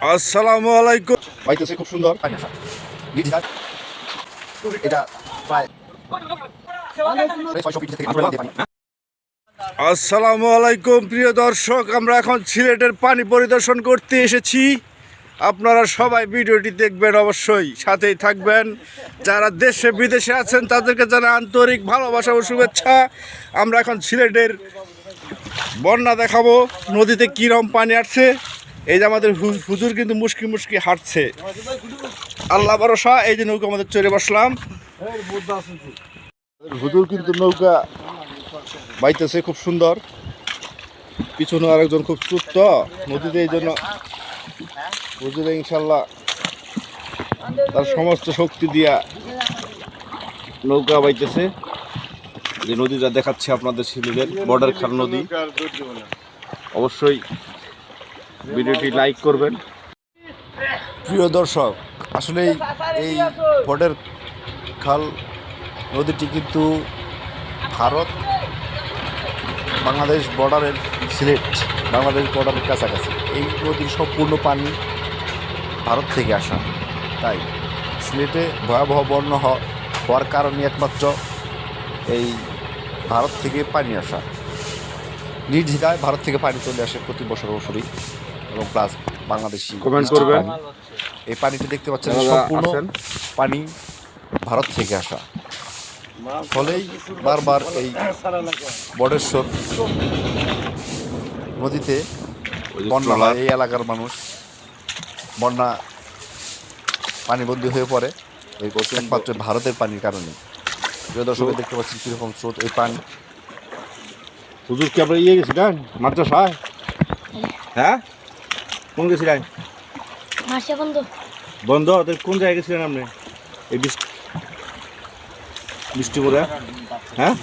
আসসালামু আলাইকুম। পাইতেছে খুব সুন্দর। এটা প্রায়। আসসালামু আলাইকুম প্রিয় দর্শক। আমরা এখন সিলেটের পানি পরিদর্শন করতে এসেছি। আপনারা সবাই ভিডিওটি দেখবেন অবশ্যই সাথেই থাকবেন। যারা দেশে বিদেশে আছেন তাদেরকে জানা আন্তরিক ভালোবাসা ও শুভেচ্ছা। আমরা এখন সিলেটের বন্যা দেখাবো। নদীতে কীরকম পানি আসছে? এই যে আমাদের হুজুর কিন্তু মুশকি মুশকি হাঁটছে। আল্লাহ ভরসা, এই যে নৌকা আমাদের চড়ে বসলাম। হুজুর কিন্তু নৌকা বাইতেছে, খুব সুন্দর। পিছনে আরেকজন খুব সুস্থ, নদীতে এই জন্য হুজুরে ইনশাল্লাহ তার সমস্ত শক্তি দিয়া নৌকা বাইতেছে। যে নদীটা দেখাচ্ছে আপনাদের সিলেটের বর্ডার খাল নদী। অবশ্যই ভিডিওটি লাইক করবেন। প্রিয় দর্শক, আসলে এই বর্ডার খাল নদীটি কিন্তু ভারত, বাংলাদেশ বর্ডারের সিলেট, বাংলাদেশ বর্ডারের কাছাকাছি। এই নদীর সম্পূর্ণ পানি ভারত থেকে আসা। তাই সিলেটে ভয়াবহ হ- হওয়ার কারণে একমাত্র এই ভারত থেকে পানি আসা। নির্দ্বিধায় ভারত থেকে পানি চলে আসে প্রতি বছর বছরই এবং প্লাস বাংলাদেশি বৃষ্টির করবেন। এই পানিটি দেখতে পাচ্ছেন সম্পূর্ণ পানি ভারত থেকে আসা। ফলেই বারবার এই বটেশ্বর নদীতে বন্যা হয় এই এলাকার মানুষ বন্যা পানিবন্দী হয়ে পড়ে। এই একমাত্র ভারতের পানির কারণে। প্রিয় দর্শক দেখতে পাচ্ছেন কীরকম স্রোত এই পানি। হুজুর কি আপনার ইয়ে গেছিলেন মাদ্রাসায়? হ্যাঁ? কোন গেছিলেন? মাসে বন্ধু। বন্ধ ওদের কোন জায়গায় গেছিলেন আপনি? এই বৃষ্টি বৃষ্টি হ্যাঁ?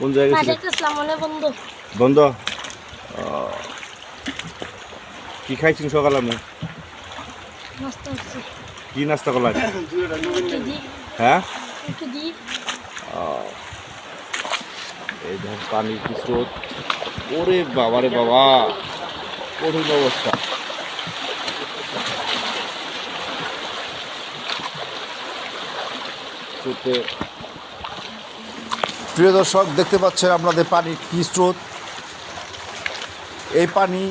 কোন জায়গায় গেছিলেন? মনে বন্ধু। বন্ধ কি খাইছেন সকালে আপনি? কি নাস্তা করলেন? হ্যাঁ? এই ধর পানির স্রোত। ওরে বাবা রে বাবা। কঠিন অবস্থা। প্রিয় দর্শক, দেখতে পাচ্ছেন আপনাদের পানির কী স্রোত। এই পানি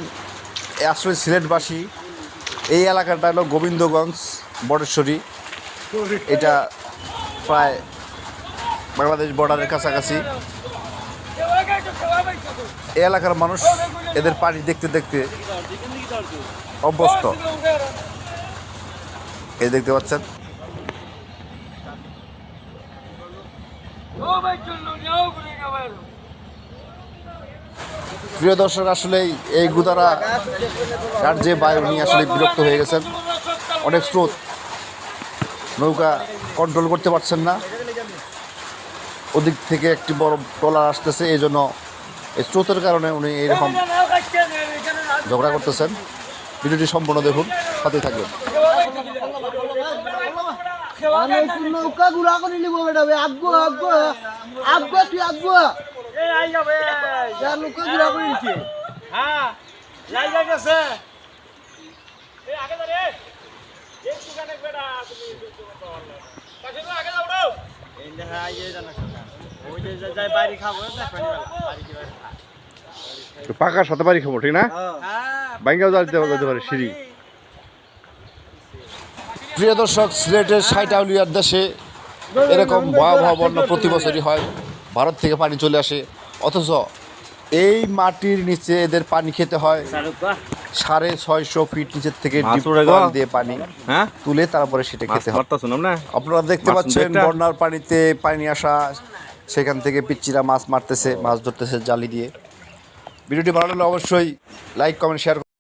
আসলে সিলেটবাসী, এই এলাকাটা হলো গোবিন্দগঞ্জ, বটেশ্বরী। এটা প্রায় বাংলাদেশ বর্ডারের কাছাকাছি। এই এলাকার মানুষ এদের পানি দেখতে দেখতে অভ্যস্ত। এই দেখতে পাচ্ছেন? প্রিয় দর্শক, আসলে এই গুদারা তার যে বায়ু নিয়ে আসলে বিরক্ত হয়ে গেছেন, অনেক স্রোত নৌকা কন্ট্রোল করতে পারছেন না। ওদিক থেকে একটি বড় ট্রলার আসতেছে এই জন্য স্রোতের কারণে উনি এইরকম ঝগড়া করতেছেন। ভিডিওটি সম্পূর্ণ দেখুন সাথে থাকবেন। নৌকা গুড়া করে নিব বেটা আগবো তুই নৌকা নিচ্ছে পাকার সাথে বাড়ি খাব ঠিক না? ব্যাঙ্গাও যাইতে যেতে পারে সিঁড়ি। প্রিয় দর্শক সিলেটের সাইটাউলিয়ার আউলিয়ার দেশে এরকম ভয়াবহ বন্যা প্রতি বছরই হয়। ভারত থেকে পানি চলে আসে। অথচ এই মাটির নিচে এদের পানি খেতে হয়। সাড়ে ছয়শো ফিট নিচের থেকে দিয়ে পানি হ্যাঁ? তুলে তারপরে সেটা খেতে হয়। আপনারা দেখতে পাচ্ছেন? বন্যার পানিতে পানি আসা সেখান থেকে পিচ্চিরা মাছ মারতেছে মাছ ধরতেছে জালি দিয়ে। ভিডিওটি ভালো লাগলে অবশ্যই লাইক কমেন্ট শেয়ার